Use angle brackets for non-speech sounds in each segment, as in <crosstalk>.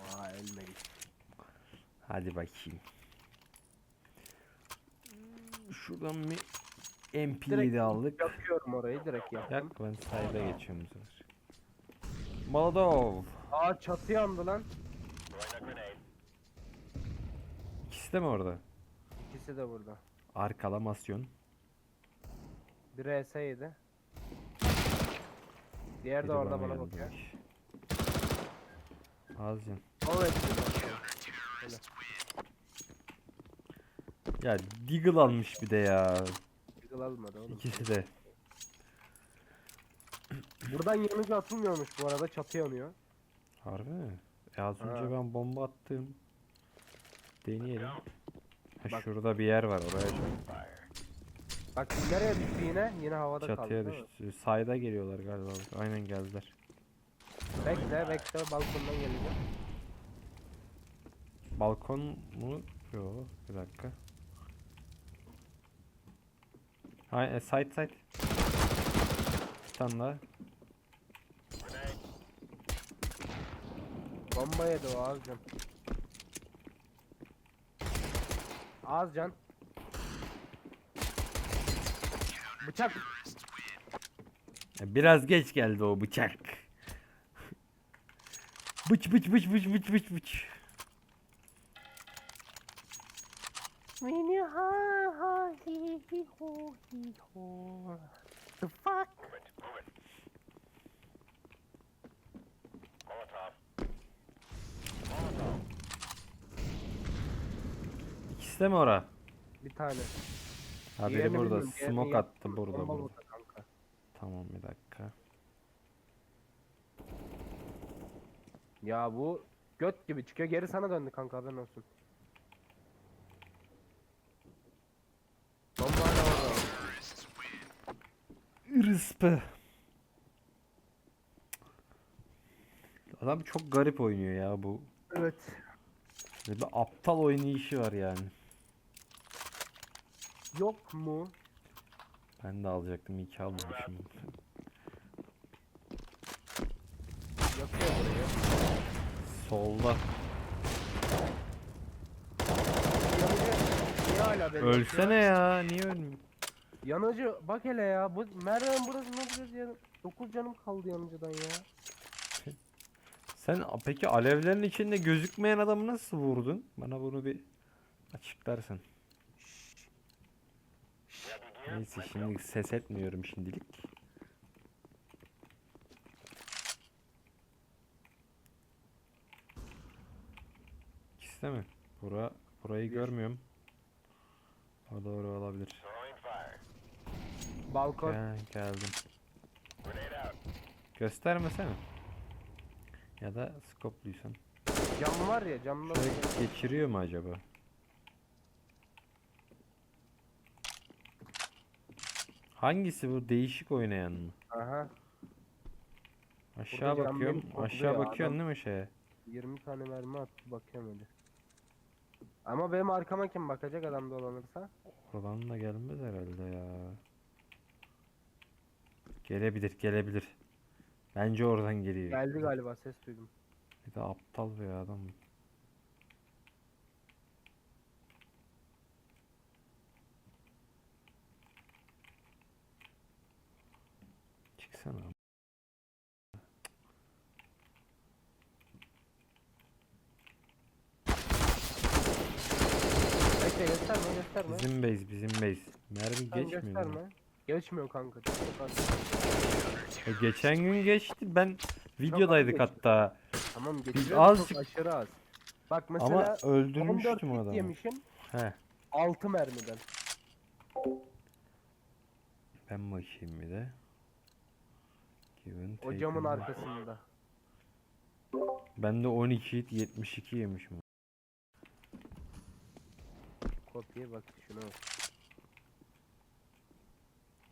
Aa ölmedik. Hadi bakayım. Şuradan bir MP7 Direkt aldık. Yakıyorum orayı direkt. Yak ben sayda geçiyorum bu sefer. Molotov. Aa çatı yandı lan. İkisi de mi orada? İkisi de burada. Arkalamasyon. Biri ES7. Diğer de Biri orada bana geldi bakıyor. Az can. O ES7. Ya Deagle almış bir de ya. Eagle almadı oğlum. İkisi de. Buradan yanıcı atılmıyormuş bu arada çatı yanıyor. Harbi mi? E az önce Ha. ben bomba attım. Deneyelim. Ha, Bak. şurada bir yer var oraya. Bak nereye düştü yine? Yine havada kaldı Çatıya değil mi? düştü. Sayda geliyorlar galiba. Aynen geldiler. Bekle bekle balkondan geleceğim. Balkon mu? Yo bir dakika. Hay e, side side. Bir tane daha. Bomba yedi o Azcan. Azcan. Bıçak. E, Biraz geç geldi o bıçak. Bıç bıç bıç bıç bıç bıç bıç. Mini ha ha hi hi ho hi ho. The fuck? İkisi de mi ora? Bir tane. Ha biri Diğerini burada. bilmiyorum, diğerini Smoke attı burada Bomba burada. burada kanka. Tamam bir dakika. Ya bu göt gibi çıkıyor. Geri sana döndü kanka haberin olsun. Bomba hala orada. Rıspı. Adam çok garip oynuyor ya bu. Evet. Bir aptal oynayışı var yani. Yok mu? Ben de alacaktım iyi ki almamışım. Yakıyor burayı. Solda. Yanıcı niye hala beni Ölsene yakıyor? ya. Niye ölmüyor? Yanıcı bak hele ya. Bu merdiven burası ne yapacağız ya? 9 canım kaldı yanıcıdan ya. <laughs> Sen peki alevlerin içinde gözükmeyen adamı nasıl vurdun? Bana bunu bir açıklarsın. Neyse şimdi ses etmiyorum şimdilik. De mi? Bura, burayı görmüyorum. O doğru olabilir. Balkon. Gel, geldim. Göstermesene. Ya da skopluysan. Cam var ya camda. Şöyle geçiriyor mu acaba? Hangisi bu değişik oynayan mı? Aha. Aşağı Burada bakıyorum. Aşağı bakıyorsun adam. değil mi şeye? 20 tane mermi attı bakıyorum hadi. Ama benim arkama kim bakacak adam dolanırsa? Oradan da gelmez herhalde ya. Gelebilir, gelebilir. Bence oradan geliyor. Geldi galiba ses duydum. Bir de aptal bir adam. Çıksana. Bekle gösterme. Bizim base, bizim base. Mermi Tamam, geçmiyor. gösterme. Geçmiyor kanka. çok. E, geçen gün geçti. Ben videodaydık geçti. hatta. Tamam geçiyor da azıcık- çok aşırı az. Bak Ama mesela 14 öldürmüştüm hit adamı. yemişim He. 6 mermiden. Ben bakayım bir de. Given O camın arkasında. Ben de 12 hit 72 yemişim. Kopya bak şuna bak.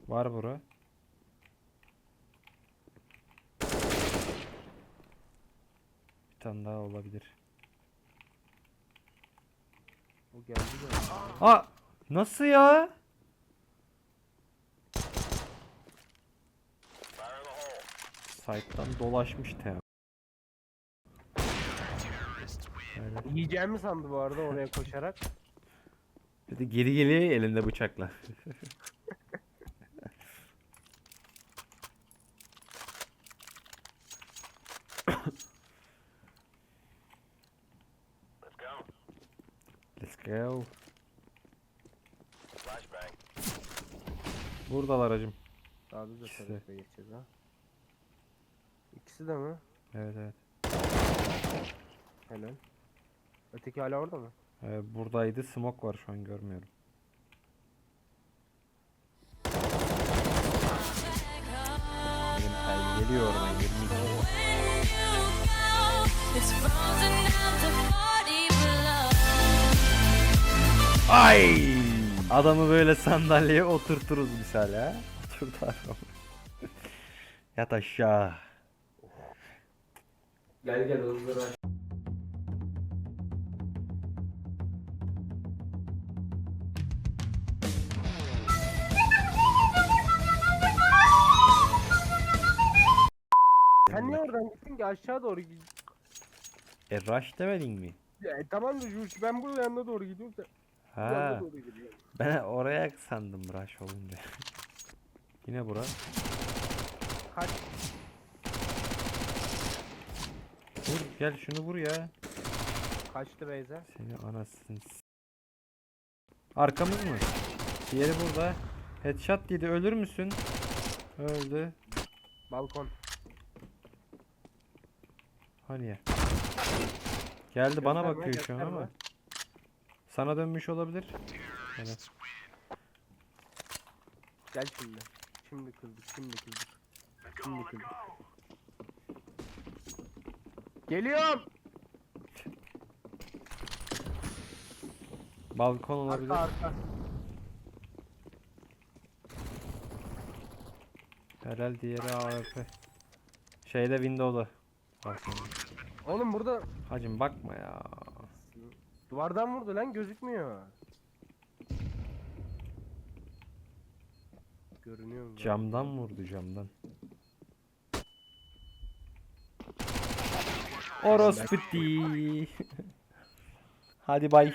Var bura. Bir tane daha olabilir. O geldi de. Aa! Nasıl ya? Site'dan dolaşmış tem. Yiyeceğimi sandı bu arada oraya koşarak. Bir de geri geliyor ya elinde bıçakla. Let's go. Buradalar hacım. Daha de İkisi de. tarafa geçeceğiz ha. İkisi de mi? Evet evet. Helal. Öteki hala orada mı? Ee, buradaydı. Smoke var şu an görmüyorum. Benim geliyor oradan 22. It's frozen down to 40 below. Ay! Adamı böyle sandalyeye oturturuz misal ha. Oturdu adam. Yat aşağı. Gel gel hızlı gittin ki aşağı doğru git. E rush demedin mi? E, tamam da Jules, ben bu yanına doğru gidiyorum sen bu Ha, doğru gidiyorsun. ben oraya sandım rush olunca. <laughs> Yine bura. Kaç Vur gel şunu vur ya. kaçtı Beyza? Seni anasını s- Arkamız mı? Diğeri burada. Headshot yedi ölür müsün? Öldü. Balkon. Hani ya. Geldi bana Gösterme, bakıyor şu an gösterme. ama. Sana dönmüş olabilir. Evet. Gel şimdi. Şimdi kızdık, şimdi kızdık. Şimdi kızdık. Geliyorum. Balkon olabilir. Arka arka. Herhal diğeri AWP. Şeyde window'da. Oğlum burada Hacım bakma ya. duvardan vurdu lan gözükmüyor. Görünüyor mu? Camdan vurdu camdan. Orospu değil. <laughs> Hadi bay.